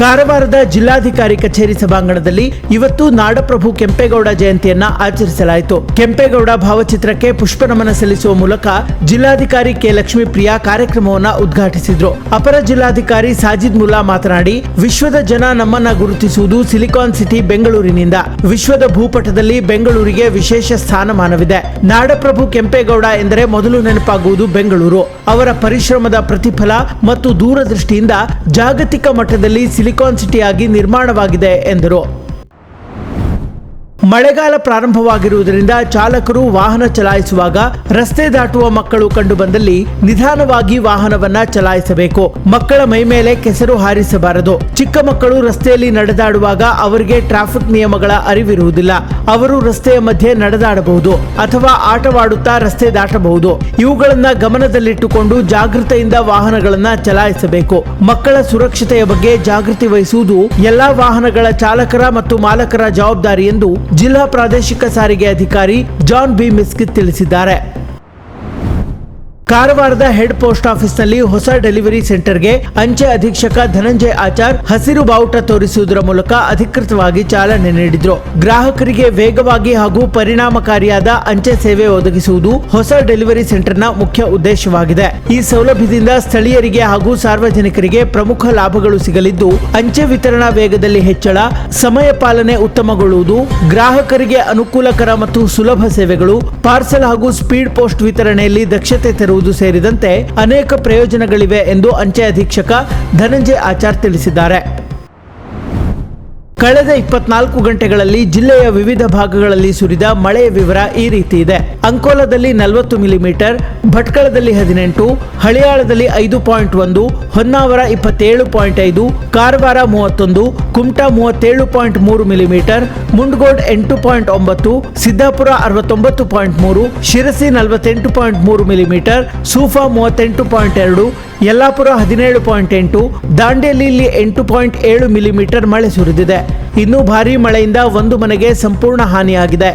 ಕಾರವಾರದ ಜಿಲ್ಲಾಧಿಕಾರಿ ಕಚೇರಿ ಸಭಾಂಗಣದಲ್ಲಿ ಇವತ್ತು ನಾಡಪ್ರಭು ಕೆಂಪೇಗೌಡ ಜಯಂತಿಯನ್ನ ಆಚರಿಸಲಾಯಿತು. ಕೆಂಪೇಗೌಡ ಭಾವಚಿತ್ರಕ್ಕೆ ಪುಷ್ಪ ನಮನ ಸಲ್ಲಿಸುವ ಮೂಲಕ ಜಿಲ್ಲಾಧಿಕಾರಿ ಕೆ. ಲಕ್ಷ್ಮೀ ಪ್ರಿಯಾ ಕಾರ್ಯಕ್ರಮವನ್ನ ಉದ್ಘಾಟಿಸಿದ್ರು. ಅಪರ ಜಿಲ್ಲಾಧಿಕಾರಿ ಸಾಜಿದ್ ಮುಲ್ಲಾ ಮಾತನಾಡಿ, ವಿಶ್ವದ ಜನ ನಮ್ಮನ್ನ ಗುರುತಿಸುವುದು ಸಿಲಿಕಾನ್ ಸಿಟಿ ಬೆಂಗಳೂರಿನಿಂದ. ವಿಶ್ವದ ಭೂಪಟದಲ್ಲಿ ಬೆಂಗಳೂರಿಗೆ ವಿಶೇಷ ಸ್ಥಾನಮಾನವಿದೆ. ನಾಡಪ್ರಭು ಕೆಂಪೇಗೌಡ ಎಂದರೆ ಮೊದಲು ನೆನಪಾಗುವುದು ಬೆಂಗಳೂರು. ಅವರ ಪರಿಶ್ರಮದ ಪ್ರತಿಫಲ ಮತ್ತು ದೂರದೃಷ್ಟಿಯಿಂದ ಜಾಗತಿಕ ಮಟ್ಟದಲ್ಲಿ ಸಿಲಿಕಾನ್ ಸಿಟಿಯಾಗಿ ನಿರ್ಮಾಣವಾಗಿದೆ ಎಂದರು. ಮಳೆಗಾಲ ಪ್ರಾರಂಭವಾಗಿರುವುದರಿಂದ ಚಾಲಕರು ವಾಹನ ಚಲಾಯಿಸುವಾಗ ರಸ್ತೆ ದಾಟುವ ಮಕ್ಕಳು ಕಂಡುಬಂದಲ್ಲಿ ನಿಧಾನವಾಗಿ ವಾಹನವನ್ನ ಚಲಾಯಿಸಬೇಕು. ಮಕ್ಕಳ ಮೈಮೇಲೆ ಕೆಸರು ಹಾರಿಸಬಾರದು. ಚಿಕ್ಕ ಮಕ್ಕಳು ರಸ್ತೆಯಲ್ಲಿ ನಡೆದಾಡುವಾಗ ಅವರಿಗೆ ಟ್ರಾಫಿಕ್ ನಿಯಮಗಳ ಅರಿವಿರುವುದಿಲ್ಲ. ಅವರು ರಸ್ತೆಯ ಮಧ್ಯೆ ನಡೆದಾಡಬಹುದು ಅಥವಾ ಆಟವಾಡುತ್ತಾ ರಸ್ತೆ ದಾಟಬಹುದು. ಇವುಗಳನ್ನ ಗಮನದಲ್ಲಿಟ್ಟುಕೊಂಡು ಜಾಗೃತೆಯಿಂದ ವಾಹನಗಳನ್ನ ಚಲಾಯಿಸಬೇಕು. ಮಕ್ಕಳ ಸುರಕ್ಷತೆಯ ಬಗ್ಗೆ ಜಾಗೃತಿ ವಹಿಸುವುದು ಎಲ್ಲಾ ವಾಹನಗಳ ಚಾಲಕರ ಮತ್ತು ಮಾಲಕರ ಜವಾಬ್ದಾರಿ ಎಂದು ಜಿಲ್ಲಾ ಪ್ರಾದೇಶಿಕ ಸಾರಿಗೆ ಅಧಿಕಾರಿ ಜಾನ್ ಬಿ ಮಿಸ್ಕಿತ್ ತಿಳಿಸಿದ್ದಾರೆ ಕಾರವಾರದ ಹೆಡ್ ಪೋಸ್ಟ್ ಆಫೀಸ್ನಲ್ಲಿ ಹೊಸ ಡೆಲಿವರಿ ಸೆಂಟರ್ಗೆ ಅಂಚೆ ಅಧೀಕ್ಷಕ ಧನಂಜಯ ಆಚಾರ್ ಹಸಿರು ಬಾವುಟ ತೋರಿಸುವುದರ ಮೂಲಕ ಅಧಿಕೃತವಾಗಿ ಚಾಲನೆ ನೀಡಿದ್ರು. ಗ್ರಾಹಕರಿಗೆ ವೇಗವಾಗಿ ಹಾಗೂ ಪರಿಣಾಮಕಾರಿಯಾದ ಅಂಚೆ ಸೇವೆ ಒದಗಿಸುವುದು ಹೊಸ ಡೆಲಿವರಿ ಸೆಂಟರ್ನ ಮುಖ್ಯ ಉದ್ದೇಶವಾಗಿದೆ. ಈ ಸೌಲಭ್ಯದಿಂದ ಸ್ಥಳೀಯರಿಗೆ ಹಾಗೂ ಸಾರ್ವಜನಿಕರಿಗೆ ಪ್ರಮುಖ ಲಾಭಗಳು ಸಿಗಲಿದ್ದು, ಅಂಚೆ ವಿತರಣಾ ವೇಗದಲ್ಲಿ ಹೆಚ್ಚಳ, ಸಮಯ ಪಾಲನೆ ಉತ್ತಮಗೊಳ್ಳುವುದು, ಗ್ರಾಹಕರಿಗೆ ಅನುಕೂಲಕರ ಮತ್ತು ಸುಲಭ ಸೇವೆಗಳು, ಪಾರ್ಸೆಲ್ ಹಾಗೂ ಸ್ಪೀಡ್ ಪೋಸ್ಟ್ ವಿತರಣೆಯಲ್ಲಿ ದಕ್ಷತೆ ತರುವುದು ಸೇರಿದಂತೆ ಅನೇಕ ಪ್ರಯೋಜನಗಳಿವೆ ಎಂದು ಅಂಚೆ ಅಧೀಕ್ಷಕ ಧನಂಜಯ ಆಚಾರ್ ತಿಳಿಸಿದ್ದಾರೆ. ಕಳೆದ ಇಪ್ಪತ್ನಾಲ್ಕು ಗಂಟೆಗಳಲ್ಲಿ ಜಿಲ್ಲೆಯ ವಿವಿಧ ಭಾಗಗಳಲ್ಲಿ ಸುರಿದ ಮಳೆಯ ವಿವರ ಈ ರೀತಿ ಇದೆ. ಅಂಕೋಲದಲ್ಲಿ ನಲವತ್ತು ಮಿಲಿಮೀಟರ್, ಭಟ್ಕಳದಲ್ಲಿ ಹದಿನೆಂಟು, ಹಳಿಯಾಳದಲ್ಲಿ ಐದು ಪಾಯಿಂಟ್ ಒಂದು, ಹೊನ್ನಾವರ ಇಪ್ಪತ್ತೇಳು ಪಾಯಿಂಟ್ ಐದು, ಕಾರವಾರ ಮೂವತ್ತೊಂದು, ಕುಮಟಾ ಮೂವತ್ತೇಳು ಪಾಯಿಂಟ್ ಮೂರು ಮಿಲಿಮೀಟರ್, ಮುಂಡಗೋಡ್ ಎಂಟು ಪಾಯಿಂಟ್ ಒಂಬತ್ತು, ಸಿದ್ದಾಪುರ ಅರವತ್ತೊಂಬತ್ತು ಪಾಯಿಂಟ್ ಮೂರು, ಶಿರಸಿ ನಲವತ್ತೆಂಟು ಪಾಯಿಂಟ್ ಮೂರು ಮಿಲಿಮೀಟರ್, ಸೂಫಾ ಮೂವತ್ತೆಂಟು ಪಾಯಿಂಟ್ ಎರಡು ಯಲ್ಲಾಪುರ ಹದಿನೇಳು ಪಾಯಿಂಟ್ ಎಂಟು, ದಾಂಡೇಲಿಯಲ್ಲಿ ಎಂಟು ಪಾಯಿಂಟ್ ಏಳು ಮಿಲಿಮೀಟರ್ ಮಳೆ ಸುರಿದಿದೆ. ಇನ್ನೂ ಭಾರೀ ಮಳೆಯಿಂದ ಒಂದು ಮನೆಗೆ ಸಂಪೂರ್ಣ ಹಾನಿಯಾಗಿದೆ.